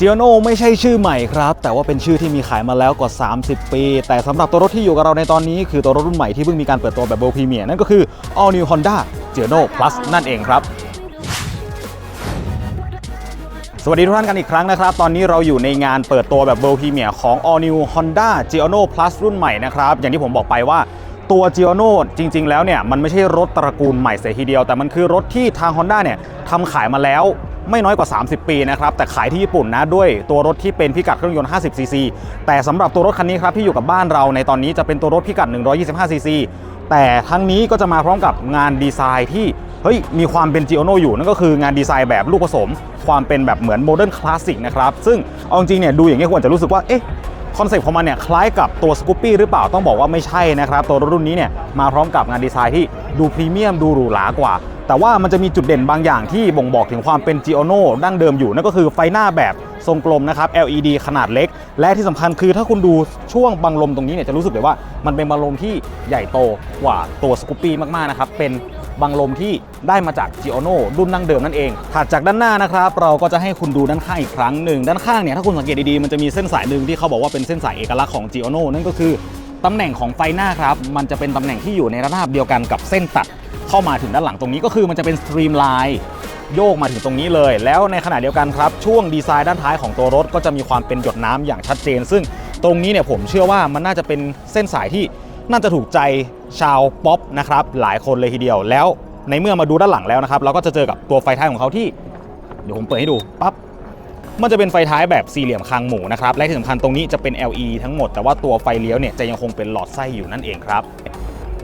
g i o n o ไม่ใช่ชื่อใหม่ครับ แต่ว่าเป็นชื่อที่มีขายมาแล้วกว่า 30 ปี แต่สำหรับตัวรถที่อยู่กับเราในตอนนี้ คือตัวรถรุ่นใหม่ที่เพิ่งมีการเปิดตัวแบบ World Premier นั่นก็คือ All New Honda g i o n o Plus นั่นเองครับสวัสดีทุกท่านกันอีกครั้งนะครับ ตอนนี้เราอยู่ในงานเปิดตัวแบบ World Premier ของ All New Honda g i o n o Plus รุ่นใหม่นะครับ อย่างที่ผมบอกไปว่าตัว g i o n o จริง ๆ แล้วเนี่ย มันไม่ใช่รถตระกูลใหม่เสียทีเดียว แต่มันคือรถที่ทาง Honda เนี่ยทำขายมาแล้ว ไม่น้อยกว่า 30 ปีนะครับแต่ขายที่ญี่ปุ่นนะด้วยตัวรถที่เป็นพิกัดเครื่องยนต์ 50ซีซีแต่สำหรับตัวรถคันนี้ครับที่อยู่กับบ้านเราในตอนนี้จะเป็นตัวรถพิกัด 125ซีซีแต่ทั้งนี้ก็จะมาพร้อมกับงานดีไซน์ที่เฮ้ยมีความเป็น g i o n o อยู่นั่นก็คืองานดีไซน์แบบลูกผสม ความเป็นแบบเหมือนโมเดิร์นคลาสสิกนะครับซึ่งเอาจริงเนี่ยดูอย่างนี้ควรจะรู้สึกว่าเอ๊ะคอนเซ็ปต์ของมันเนี่ยคล้ายกับตัวสกูปปี้หรือเปล่าต้องบอกว่าไม่ใช่นะครับ ตัวรุ่นนี้เนี่ยมาพร้อมกับงานดีไซน์ที่ดูพรีเมียมดูหรูหรากว่า แต่ว่ามันจะมีจุดเด่นบางอย่างที่บ่งบอกถึงความเป็น g i o n o ดั้งเดิมอยู่ นั่นก็คือไฟหน้าแบบทรงกลมนะครับ LED ขนาดเล็ก และที่สำคัญคือถ้าคุณดูช่วงบังลมตรงนี้เนี่ยจะรู้สึกเลยว่ามันเป็นบังลมที่ใหญ่โตกว่าตัวสกูปปี้มากๆนะครับ เป็นบังลมที่ได้มาจาก g i o n o รุ่นดั้งเดิมนั่นเอง ถัดจากด้านหน้านะครับ เราก็จะให้คุณดูด้านข้างอีกครั้งหนึ่งด้านข้างเนี่ยถ้าคุณสังเกตดีๆมันจะมีเส้นสายหนึ่งที่เขาบอกว่าเป็นเส้นสายเอกลักษณ์ของ g i o n o นั่นก็คือ ตำแหน่งของไฟหน้าครับมันจะเป็นตำแหน่งที่อยู่ในระนาบเดียวกันกับเส้นตัดเข้ามาถึงด้านหลังตรงนี้ก็คือมันจะเป็นสตรีมไลน์โยกมาถึงตรงนี้เลย แล้วในขณะเดียวกันครับ ช่วงดีไซน์ด้านท้ายของตัวรถก็จะมีความเป็นหยดน้ำอย่างชัดเจน ซึ่งตรงนี้เนี่ยผมเชื่อว่ามันน่าจะเป็นเส้นสายที่น่าจะถูกใจชาวป๊อปนะครับหลายคนเลยทีเดียวแล้ว ในเมื่อมาดูด้านหลังแล้วนะครับ เราก็จะเจอกับตัวไฟท้ายของเขาที่ เดี๋ยวผมเปิดให้ดูปั๊บ มันจะเป็นไฟท้ายแบบสี่เหลี่ยมคางหมูนะครับ และที่สำคัญตรงนี้จะเป็น LE ทั้งหมด แต่ว่าตัวไฟเลี้ยวเนี่ยจะยังคงเป็นหลอดไส้อยู่นั่นเองครับ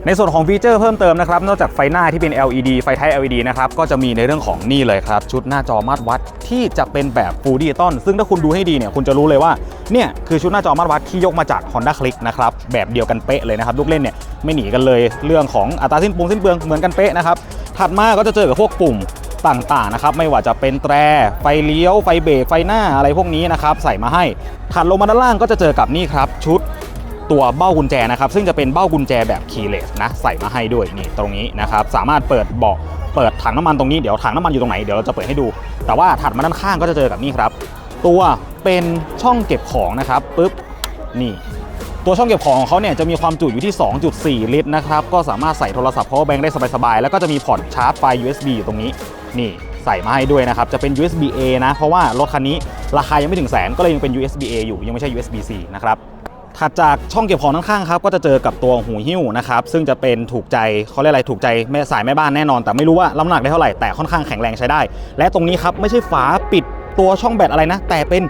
ในส่วนของฟีเจอร์เพิ่มเติมนะครับ นอกจากไฟหน้าที่เป็น LED ไฟท้าย LED นะครับ ก็จะมีในเรื่องของนี่เลยครับ ชุดหน้าจอมาตรวัดที่จะเป็นแบบ Full Digital ซึ่งถ้าคุณดูให้ดีเนี่ย คุณจะรู้เลยว่า เนี่ย คือชุดหน้าจอมาตรวัดที่ยกมาจาก Honda Click นะครับ แบบเดียวกันเป๊ะเลยนะครับ ลูกเล่นเนี่ย ไม่หนีกันเลยเรื่องของอัตราสิ้นปลืองสิ้นเปลืองเหมือนกันเป๊ะนะครับ ถัดมาก็จะเจอกับพวกปุ่ม ต่างๆนะครับไม่ว่าจะเป็นแตรไฟเลี้ยวไฟเบรกไฟหน้าอะไรพวกนี้นะครับใส่มาให้ถัดลงมาด้านล่างก็จะเจอกับนี่ครับชุดตัวเบ้ากุญแจนะครับซึ่งจะเป็นเบ้ากุญแจแบบคีย์เลสนะใส่มาให้ด้วยนี่ตรงนี้นะครับสามารถเปิดเบาะเปิดถังน้ำมันตรงนี้เดี๋ยวถังน้ำมันอยู่ตรงไหนเดี๋ยวเราจะเปิดให้ดู แต่ว่าถัดมาด้านข้างก็จะเจอกับนี่ครับ ตัวเป็นช่องเก็บของนะครับปุ๊บนี่ ตัวช่องเก็บของของเขาเนี่ยจะมีความจุอยู่ที่ 2.4 ลิตรนะครับ ก็สามารถใส่โทรศัพท์ power bank ได้สบายๆ แล้วก็จะมีพอร์ตชาร์จไฟ USB อยู่ตรงนี้ นี่ใส่มาให้ด้วยนะครับ จะเป็น USB A นะ เพราะว่ารถคันนี้ราคายังไม่ถึงแสน ก็เลยยังเป็น USB A อยู่ ยังไม่ใช่ USB C นะครับ ถัดจากช่องเก็บของด้านข้างครับ ก็จะเจอกับตัวหูหิ้วนะครับ ซึ่งจะเป็นถูกใจเขาเรียกอะไรถูกใจแม่สายแม่บ้านแน่นอน แต่ไม่รู้ว่าน้ำหนักได้เท่าไหร่ แต่ค่อนข้างแข็งแรงใช้ได้ และตรงนี้ครับไม่ใช่ฝาปิด ตัวช่องแบตอะไรนะ แต่เป็น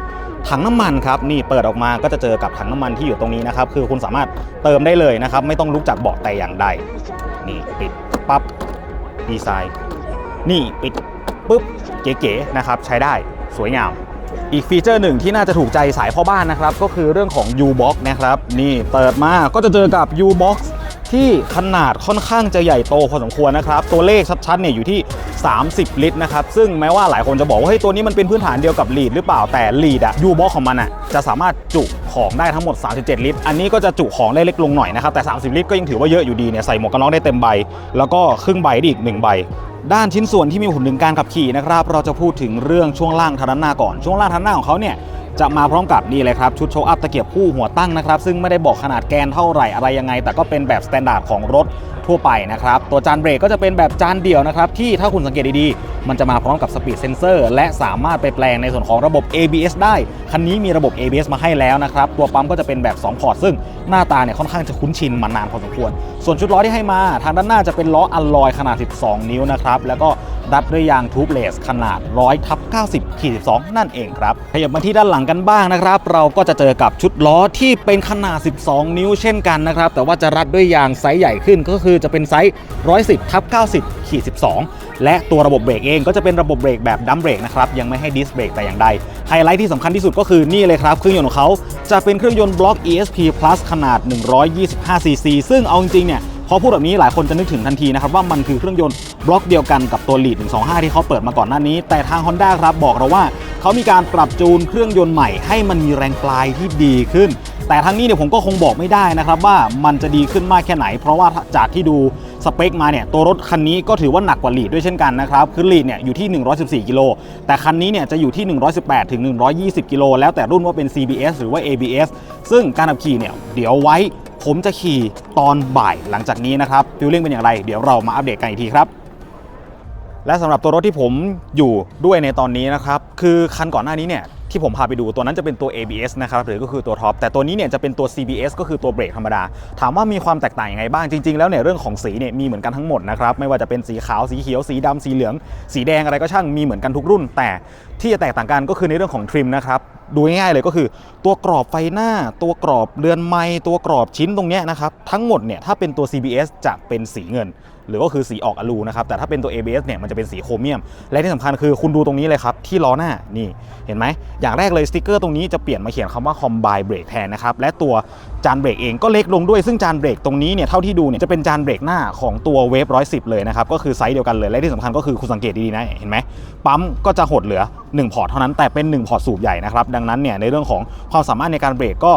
ถังน้ำมันครับนี่เปิดออกมาก็จะเจอกับถังน้ำมันที่อยู่ตรงนี้นะครับคือคุณสามารถเติมได้เลยนะครับ ไม่ต้องลุกจากเบาะแต่อย่างใด นี่ปิดปั๊บดีไซน์ นี่ปิดปุ๊บเก๋ๆนะครับ ใช้ได้สวยงาม อีกฟีเจอร์หนึ่งที่น่าจะถูกใจสายพ่อบ้านนะครับ ก็คือเรื่องของ U-Box นะครับ นี่เปิดมาก็จะเจอกับ U-Box ที่ขนาดค่อนข้างจะใหญ่โตพอสมควรนะครับ ตัวเลขชัดๆเนี่ยอยู่ที่ 30 ลิตรนะครับ ซึ่งแม้ว่าหลายคนจะบอกว่าเฮ้ยตัวนี้มันเป็นพื้นฐานเดียวกับ Lead หรือเปล่าแต่ Lead อะ U-Box ของมันอะจะสามารถจุของได้ทั้งหมด 37 ลิตร อันนี้ก็จะจุของได้เล็กลงหน่อยนะครับแต่ 30 ลิตรก็ยังถือว่าเยอะอยู่ดีเนี่ยใส่หมวกกันน็อกได้เต็มใบ แล้วก็ครึ่งใบได้อีกหนึ่งใบด้านชิ้นส่วนที่มีผลถึงการขับขี่นะครับ เราจะพูดถึงเรื่องช่วงล่างทางด้านหน้าก่อน ช่วงล่างทางด้านหน้าของเขาเนี่ยจะมาพร้อมกับนี่เลยครับชุดโชว์อัพตะเกียบคู่หัวตั้งนะครับซึ่งไม่ได้บอกขนาดแกนเท่าไหร่อะไรยังไง แต่ก็เป็นแบบสแตนดาร์ดของรถทั่วไปนะครับตัวจานเบรกก็จะเป็นแบบจานเดี่ยวนะครับที่ถ้าคุณสังเกตดีๆ มันจะมาพร้อมกับสปีดเซนเซอร์และสามารถไปแปลงในส่วนของระบบ ABS ได้ คันนี้มีระบบ ABS มาให้แล้วนะครับตัวปั๊มก็จะเป็นแบบ 2 พอร์ต ซึ่งหน้าตาเนี่ยค่อนข้างจะคุ้นชินมานานพอสมควร ส่วนชุดล้อที่ให้มาทางด้านหน้าจะเป็นล้ออัลลอยขนาด 12 นิ้วนะครับแล้วก็ รัดด้วยยางทูบเลสขนาด 100ทับ90ขีด12นั่นเองครับขยับมาที่ด้านหลังกันบ้างนะครับ เราก็จะเจอกับชุดล้อที่เป็นขนาด 12 นิ้วเช่นกันนะครับ แต่ว่าจะรัดด้วยยางไซส์ใหญ่ขึ้นก็คือจะเป็นไซส์ 110ทับ90ขีด12 และตัวระบบเบรกเองก็จะเป็นระบบเบรกแบบดัมเบรกนะครับยังไม่ให้ดิสเบรกแต่อย่างใดไฮไลท์ที่สำคัญที่สุดก็คือนี่เลยครับเครื่องยนต์ของเขาจะเป็นเครื่องยนต์บล็อก ESP Plus ขนาด 125 cc ซึ่งเอาจริงๆเนี่ย พอพูดแบบนี้หลายคนจะนึกถึงทันทีนะครับว่ามันคือเครื่องยนต์บล็อกเดียวกันกับตัว Lead 125 ที่เขาเปิดมาก่อนหน้านี้ แต่ทาง Honda ครับบอกเราว่าเขามีการปรับจูนเครื่องยนต์ใหม่ให้มันมีแรงปลายที่ดีขึ้น แต่ทั้งนี้เนี่ยผมก็คงบอกไม่ได้นะครับว่ามันจะดีขึ้นมากแค่ไหน เพราะว่าจากที่ดูสเปคมาเนี่ยตัวรถคันนี้ก็ถือว่าหนักกว่าลีดด้วยเช่นกันนะครับคือลีดเนี่ยอยู่ที่ 114 กิโล แต่คันนี้เนี่ยจะอยู่ที่ 118 ถึง 120 กิโล แล้วแต่รุ่นว่าเป็น CBS หรือว่า ABS ซึ่งการขับขี่เนี่ยเดี๋ยวไว้ ผมจะขี่ตอนบ่ายหลังจากนี้นะครับฟิลลิ่งเป็นอย่างไรเดี๋ยวเรามาอัปเดตกันอีกทีครับ และสำหรับตัวรถที่ผมอยู่ด้วยในตอนนี้นะครับ คือคันก่อนหน้านี้เนี่ยที่ผมพาไปดูตัวนั้นจะเป็นตัว ABS นะครับหรือก็คือตัวท็อปแต่ตัวนี้เนี่ยจะเป็นตัว CBS ก็คือตัวเบรกธรรมดา ถามว่ามีความแตกต่างยังไงบ้างจริง ๆ แล้วเนี่ยเรื่องของสีเนี่ยมีเหมือนกันทั้งหมดนะครับไม่ว่าจะเป็นสีขาวสีเขียวสีดำสีเหลือง สีแดงอะไรก็ช่างมีเหมือนกันทุกรุ่น แต่ ที่จะแตกต่างกันก็คือในเรื่องของทริมนะครับดูง่ายๆเลยก็คือ ตัวกรอบไฟหน้า ตัวกรอบเรือนไม้ตัวกรอบชิ้นตรงนี้นะครับทั้งหมดเนี่ยถ้าเป็นตัว CBS จะเป็นสีเงิน หรือก็คือสีออกอลูนะครับแต่ถ้าเป็นตัว ABS เนี่ยมันจะเป็นสีโครเมียม และที่สำคัญคือคุณดูตรงนี้เลยครับ ที่ล้อหน้านี่เห็นไหมอย่างแรกเลยสติกเกอร์ตรงนี้จะเปลี่ยนมาเขียนคำว่า Combine Brake แทนนะครับและตัวจานเบรกเองก็เล็กลงด้วยซึ่งจานเบรกตรงนี้เนี่ยเท่าที่ดูเนี่ยจะเป็นจานเบรกหน้าของตัวเวฟ110เลยนะครับก็คือไซส์เดียวกันเลยและที่สำคัญก็คือคุณสังเกตดีๆนะเห็นไหมปั๊มก็จะหดเหลือ1 พอร์ตเท่านั้นแต่เป็น 1 พอร์ตสูบใหญ่นะครับ ดังนั้นเนี่ยในเรื่องของความสามารถในการเบรกก็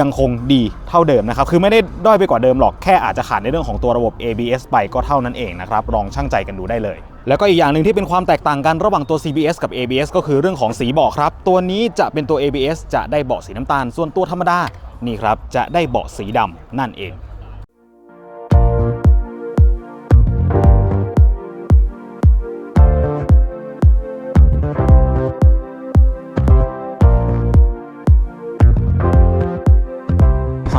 ยังคงดีเท่าเดิมนะครับ คือไม่ได้ด้อยไปกว่าเดิมหรอก แค่อาจจะขาดในเรื่องของตัวระบบ ABS ไปก็เท่านั้นเองนะครับ ลองช่างใจกันดูได้เลย แล้วก็อีกอย่างหนึ่งที่เป็นความแตกต่างกันระหว่างตัว CBS กับ ABS ก็คือเรื่องของสีเบาะครับ ตัวนี้จะเป็นตัว ABS จะได้เบาะสีน้ำตาล ส่วนตัวธรรมดา นี่ครับ จะได้เบาะสีดำนั่นเอง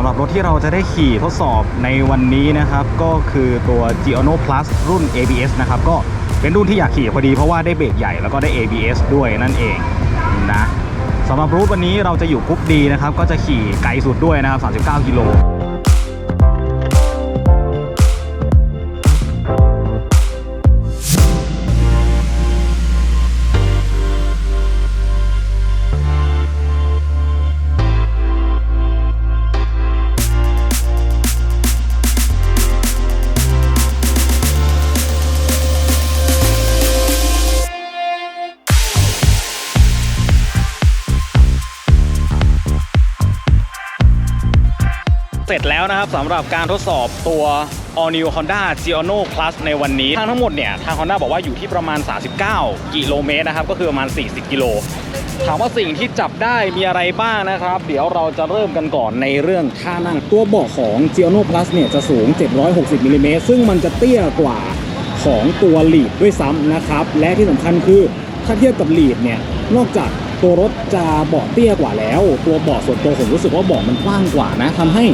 ำหรับรถที่เราจะได้ขี่ทดสอบในวันนี้นะครับ ก็คือตัว Giorno Plus รุ่น ABS นะครับ ก็เป็นรุ่นที่อยากขี่พอดีเพราะว่าได้เบรกใหญ่แล้วก็ได้ ABS ด้วยนั่นเองนะสำหรับรูทวันนี้เราจะอยู่กรุ๊ปดีนะครับ ก็จะขี่ไกลสุดด้วยนะครับ 39 กิโล ร็จแล้วนะครับสำหรับการทดสอบตัว All New Honda Giorno Plus ในวันนี้ทางทั้งหมดเนี่ย ทาง Honda บอกว่าอยู่ที่ประมาณ 39 กิโลเมตรนะครับ ก็คือประมาณ 40 กิโล ถามว่าสิ่งที่จับได้มีอะไรบ้างนะครับ เดี๋ยวเราจะเริ่มกันก่อนในเรื่องท่านั่ง ตัวเบาะของ Giorno Plus เนี่ยจะสูง 760มิลลิเมตรซึ่งมันจะเตี้ยกว่าของตัวลีดด้วยซ้ำนะครับ และที่สำคัญคือถ้าเทียบกับลีดเนี่ยนอกจาก ตัวรถจะเบาะเตี้ยกว่าแล้ว ตัวเบาะส่วนตัวผมรู้สึกว่าเบาะมันกว้างกว่านะทำให้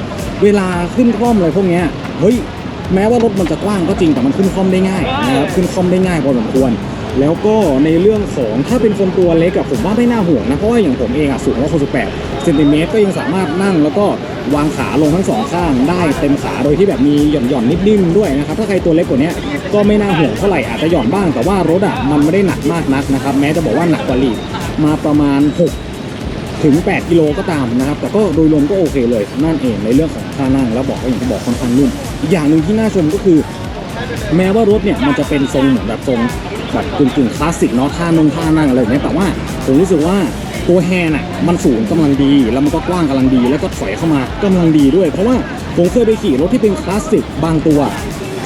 เวลาขึ้นคล่อมอะไรพวกนี้เฮ้ยแม้ว่ารถมันจะกว้างก็จริงแต่มันขึ้นคล่อมได้ง่ายนะครับขึ้นคล่อมได้ง่ายพอสมควร แล้วก็ในเรื่องของถ้าเป็นคนตัวเล็กอะผมว่าไม่น่าห่วงนะเพราะว่าอย่างผมเองอะสูง168เซนติเมตรก็ยังสามารถนั่งแล้วก็วางขาลงทั้งสองข้างได้เต็มขาโดยที่แบบมีหย่อนหย่อนนิ่มด้วยนะครับถ้าใครตัวเล็กกว่านี้ก็ไม่น่าห่วงเท่าไหร่อาจจะหย่อนบ้างแต่ว่ารถอะมันไม่ได้หนักมากนักนะครับแม้จะบอกว่าหนักกว่าลีด มาประมาณ 6 ถึง 8 กิโลก็ตามนะครับ แต่ก็โดยรวมก็โอเคเลยนั่นเองในเรื่องของท่านั่งแล้วบอกก็อย่างที่บอกค่อนข้างนุ่มอีกอย่างหนึ่งที่น่าชมก็คือ แม้ว่ารถเนี่ยมันจะเป็นทรงเหมือนแบบทรงแบบกึ่งๆคลาสสิกเนาะท่านงท่านั่งอะไรอย่างเงี้ยแต่ว่าผมรู้สึกว่าตัวแฮนด์อะมันสูงกำลังดี แล้วมันก็กว้างกำลังดี แล้วก็ถอยเข้ามากำลังดีด้วย เพราะว่าผมเคยไปขี่รถที่เป็นคลาสสิกบางตัว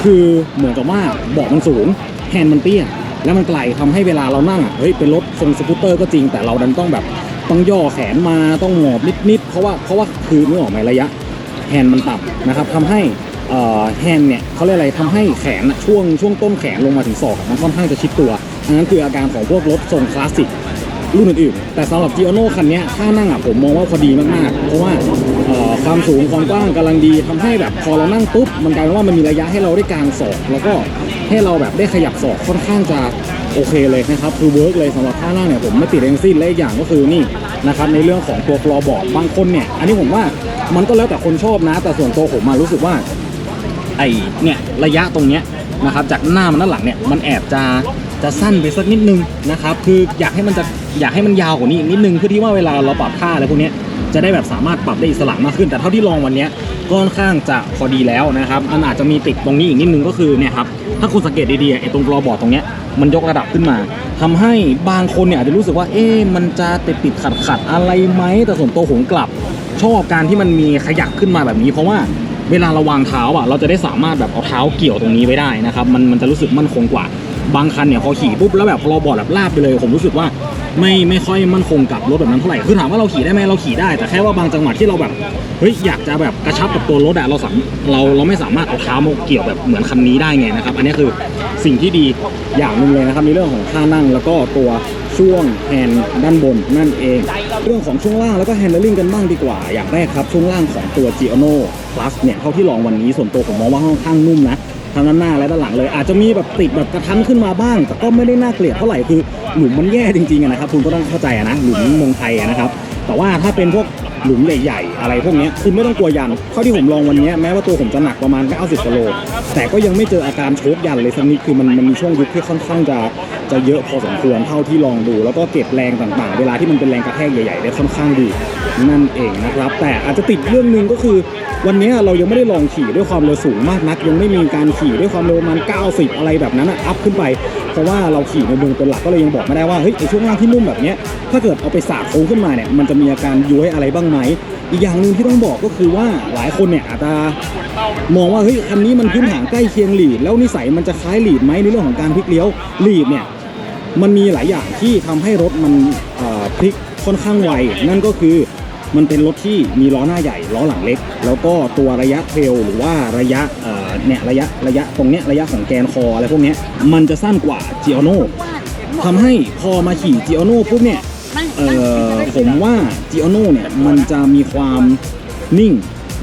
คือเหมือนกับว่าเบาะมันสูงแฮนด์มันเตี้ย แล้วมันไกลทำให้เวลาเรานั่งอะเฮ้ยเป็นรถทรงสกูตเตอร์ก็จริงแต่เราดันต้องแบบต้องย่อแขนมาต้องหมอบนิดๆเพราะว่าเพราะว่าคือนึกออกไหมระยะแฮนด์มันต่ำนะครับทำให้แฮนด์เนี่ยเขาเรียกอะไรทำให้แขนช่วงช่วงต้นแขนลงมาถึงศอกมันค่อนข้างจะชิดตัวอันนั้นคืออาการของพวกรถทรงคลาสสิก รุ่นอื่นๆแต่สำหรับ g i o n o คันนี้ถ้านั่งอะผมมองว่าพอดีมากๆ เพราะว่าความสูงความกว้างกำลังดีทำให้แบบพอเรานั่งปุ๊บมันกลายเป็นว่ามันมีระยะให้เราได้กางศอกแล้วก็ให้เราแบบได้ขยับศอกค่อนข้างจะโอเคเลยนะครับคือเวิร์กเลยสำหรับท่านั่งเนี่ยผมไม่ติดเองสิ้นและอีกอย่างก็คือนี่นะครับในเรื่องของตัวฟลอร์บอร์ดบางคนเนี่ยอันนี้ผมว่ามันก็แล้วแต่คนชอบนะ แต่ส่วนตัวผมมารู้สึกว่าไอเนี่ยระยะตรงเนี้ยนะครับจากหน้ามันด้านหลังเนี่ยมันแอบจะจะสั้นไปสักนิดนึงนะครับคืออยากให้มันจะ อยากให้มันยาวกว่านี้อีกนิดนึงเพื่อที่ว่าเวลาเราปรับท่าอะไรพวกนี้จะได้แบบสามารถปรับได้อิสระมากขึ้น แต่เท่าที่ลองวันนี้ก็ค่อนข้างจะพอดีแล้วนะครับมันอาจจะมีติดตรงนี้อีกนิดนึงก็คือเนี่ยครับถ้าคุณสังเกตดีๆไอ้ตรงฟลอบอร์ดตรงเนี้ยมันยกระดับขึ้นมาทำให้บางคนเนี่ยอาจจะรู้สึกว่าเอ๊ะมันจะติดติดขัดขัดอะไรไหมแต่ส่วนตัวผมกลับ ชอบการที่มันมีขยักขึ้นมาแบบนี้ เพราะว่าเวลาเราวางเท้าอะเราจะได้สามารถแบบเอาเท้าเกี่ยวตรงนี้ไว้ได้นะครับมันมันจะรู้สึกมั่นคงกว่า บางคันเนี่ยพอขี่ปุ๊บแล้วแบบพอเราบอดแบบลาบไปเลย ผมรู้สึกว่าไม่ไม่ค่อยมั่นคงกับรถแบบนั้นเท่าไหร่คือถามว่าเราขี่ได้ไหมเราขี่ได้ แต่แค่ว่าบางจังหวะที่เราแบบเฮ้ยอยากจะแบบกระชับกับตัวรถอะเราสามเราเราไม่สามารถเอาเท้ามาเกี่ยวแบบเหมือนคันนี้ได้ไงนะครับอันนี้คือสิ่งที่ดีอย่างหนึ่งเลยนะครับในเรื่องของท่านั่งแล้วก็ตัวช่วงแฮนด์ด้านบนนั่นเอง เรื่องของช่วงล่างแล้วก็แฮนด์ลิงกันบ้างดีกว่า อย่างแรกครับช่วงล่างของตัว g i o n o Plus เนี่ยเท่าที่ลองวันนี้ส่วนตัวผมมองว่าค่อนข้างนุ่มนะ ทั้งด้านหน้าและด้านหลังเลย อาจจะมีแบบติดแบบกระทันขึ้นมาบ้าง แต่ก็ไม่ได้น่าเกลียดเท่าไหร่คือหลุมมันแย่จริงๆนะครับคุณก็ต้องเข้าใจนะหลุมเมืองไทยนะครับแต่ว่าถ้าเป็นพวกหลุมใหญ่ๆอะไรพวกนี้คุณไม่ต้องกลัวยันเท่าที่ผมลองวันนี้แม้ว่าตัวผมจะหนักประมาณ 90กิโลแต่ก็ยังไม่เจออาการโชกยันเลยสักนิดคือมันมันมีช่วงยุบที่ค่อนข้างจะจะเยอะพอสมควรเท่าที่ลองดู แล้วก็เก็บแรงต่างๆ เวลาที่มันเป็นแรงกระแทกใหญ่ๆได้ค่อนข้างดีนั่นเองนะครับ แต่อาจจะติดเรื่องหนึ่งก็คือ วันนี้เรายังไม่ได้ลองขี่ด้วยความเร็วสูงมากนัก ยังไม่มีการขี่ด้วยความเร็วมาณ90 อะไรแบบนั้นอัพขึ้นไป เพราะว่าเราขี่ในเมืองเป็นหลักก็เลยยังบอกไม่ได้ว่าเฮ้ยไอช่วงล่างที่นุ่มแบบนี้ถ้าเกิดเอาไปสาดโค้งขึ้นมาเนี่ยมันจะมีอาการย้วยอะไรบ้างไหมอีกอย่างหนึ่งที่ต้องบอกก็คือว่าหลายคนเนี่ยอาจจะมองว่าเฮ้ยคันนี้มันพื้นฐานใกล้เคียงหลีด แล้วนิสัยมันจะคล้ายหลีดไหมในเรื่องของการพลิกเลี้ยวหลีดเนี่ยมันมีหลายอย่างที่ทำให้รถมันพลิกค่อนข้างไวนั่นก็คือ มันเป็นรถที่มีล้อหน้าใหญ่ล้อหลังเล็ก แล้วก็ตัวระยะเทลหรือว่าระยะเนี่ยระยะระยะตรงเนี้ยระยะของแกนคออะไรพวกเนี้ยมันจะสั้นกว่าจิโอโนทำให้พอมาขี่จิโอโนปุ๊บเนี่ยเออผมว่าจิโอโนเนี่ยมันจะมีความนิ่ง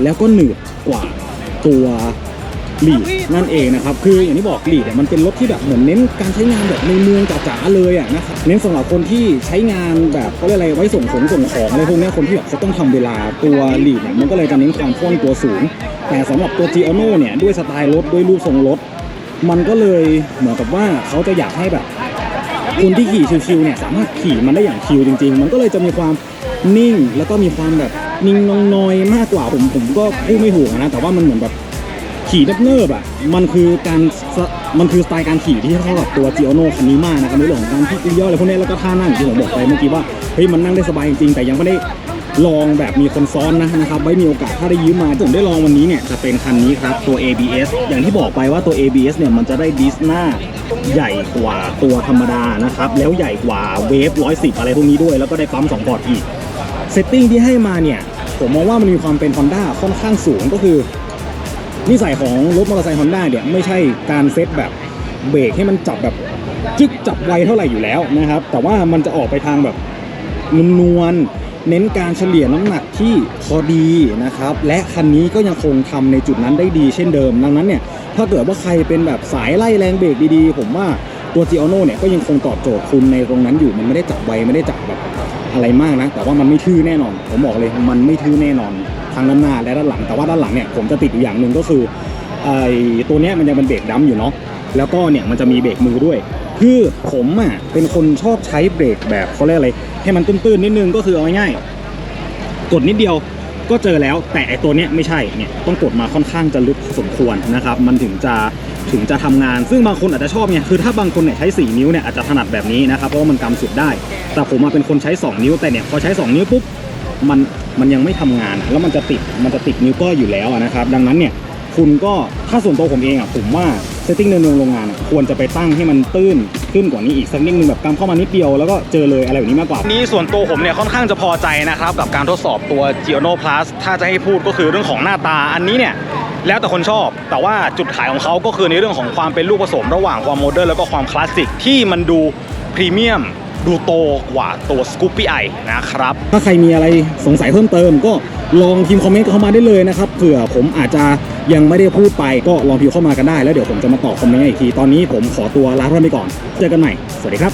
แล้วก็หนืดกว่าตัว ลีดนั่นเองนะครับคืออย่างที่บอกลีดเนี่ยมันเป็นรถที่แบบเหมือนเน้นการใช้งานแบบในเมืองจ๋าๆเลยอะนะครับเน้นสำหรับคนที่ใช้งานแบบเขาเรียกอะไรไว้ส่งของส่งของอะไรพวกนี้คนที่แบบเขาต้องทำเวลาตัวลีดเนี่ยมันก็เลยจะเน้นความคล่องตัวสูง แต่สำหรับตัว g i o n o เนี่ยด้วยสไตล์รถด้วยรูปทรงรถมันก็เลยเหมือนกับว่าเขาจะอยากให้แบบคนที่ขี่ชิวๆเนี่ยสามารถขี่มันได้อย่างชิวจริง ๆ มันก็เลยจะมีความนิ่งแล้วก็มีความแบบนิ่งนองนอยมากกว่าผมผมก็พูดไม่ถูกนะแต่ว่ามันเหมือนแบบ ขี่เนิบๆอะมันคือการมันคือสไตล์การขี่ที่เข้ากับตัวจิโอโนคันนี้มากนะครับในเรื่องของการพลิกเลี้ยวอะไรพวกนี้แล้วก็ท่านั่งอย่างที่ผมบอกไปเมื่อกี้ว่าเฮ้ยมันนั่งได้สบายจริงๆแต่ยังไม่ได้ลองแบบมีคนซ้อนนะนะครับไว้มีโอกาสถ้าได้ยืมมาผมได้ลองวันนี้เนี่ยจะเป็นคันนี้ครับตัว ABS อย่างที่บอกไปว่าตัว ABS เนี่ยมันจะได้ดิสหน้าใหญ่กว่าตัวธรรมดานะครับแล้วใหญ่กว่าเวฟ110 อะไรพวกนี้ด้วย แล้วก็ได้ปั๊ม2พอร์ตอีกเซตติ้งที่ให้มาเนี่ยผมมองว่ามันมีความเป็น Honda ค่อนข้างสูงก็คือ นิสัยของรถมอเตอร์ไซค์ Honda เนี่ยไม่ใช่การเซตแบบเบรกให้มันจับแบบจึ๊กจับไวเท่าไหร่อยู่แล้วนะครับ แต่ว่ามันจะออกไปทางแบบนวลเน้นการเฉลี่ยน้ำหนักที่พอดีนะครับ และคันนี้ก็ยังคงทำในจุดนั้นได้ดีเช่นเดิม ดังนั้นเนี่ยถ้าเกิดว่าใครเป็นแบบสายไล่แรงเบรกดีๆ ผมว่าตัว g i o n o เนี่ยก็ยังคงตอบโจทย์คุณในตรงนั้นอยู่มันไม่ได้จับไวไม่ได้จับแบบอะไรมากนะ แต่ว่ามันไม่ทื่อแน่นอน ผมบอกเลยมันไม่ทื่อแน่นอน ทั้งด้านหน้าและด้านหลัง แต่ว่าด้านหลังเนี่ยผมจะติดอยู่อย่างหนึ่งก็คือไอ้ตัวเนี้ยมันยังเป็นเบรกดัมอยู่เนาะแล้วก็เนี่ยมันจะมีเบรกมือด้วย คือผมอะเป็นคนชอบใช้เบรกแบบเขาเรียกอะไรให้มันตื้นๆนิดนึงก็คือเอาง่ายๆกดนิดเดียวก็เจอแล้วแต่ไอตัวเนี้ยไม่ใช่เนี่ยต้องกดมาค่อนข้างจะลึกสมควรนะครับ มันถึงจะถึงจะทำงาน ซึ่งบางคนอาจจะชอบเนี่ยคือถ้าบางคนเนี่ยใช้ 4 นิ้วเนี่ยอาจจะถนัดแบบนี้นะครับเพราะว่ามันกำสุดได้ แต่ผมมาเป็นคนใช้ 2 นิ้วแต่เนี่ยพอใช้ 2 นิ้วปุ๊บ มันมันยังไม่ทำงานแล้วมันจะติดมันจะติดนิ้วก้อยอยู่แล้วนะครับ ดังนั้นเนี่ยคุณก็ถ้าส่วนตัวผมเองอะผมว่าเซตติ้งในเมืองโรงงานควรจะไปตั้งให้มันตื้นขึ้นกว่านี้อีกสักนิดนึงแบบกำเข้ามานิดเดียวแล้วก็เจอเลยอะไรแบบนี้มากกว่า นี้ส่วนตัวผมเนี่ยค่อนข้างจะพอใจนะครับ กับการทดสอบตัว g i o n o Plus ถ้าจะให้พูดก็คือเรื่องของหน้าตาอันนี้เนี่ยแล้วแต่คนชอบ แต่ว่าจุดขายของเขาก็คือในเรื่องของความเป็นลูกผสม ระหว่างความโมเดิร์นแล้วก็ความคลาสสิกที่มันดูพรีเมียม ดูโตกว่าตัวสกูปปี้ไอนะครับถ้าใครมีอะไรสงสัยเพิ่มเติม ก็ลองพิมพ์คอมเมนต์เข้ามาได้เลยนะครับเผื่อผมอาจจะยังไม่ได้พูดไปก็ลองพิมพ์เข้ามากันได้แล้วเดี๋ยวผมจะมาตอบคอมเมนต์อีกทีตอนนี้ผมขอตัวลาท่านไปก่อน เจอกันใหม่ สวัสดีครับ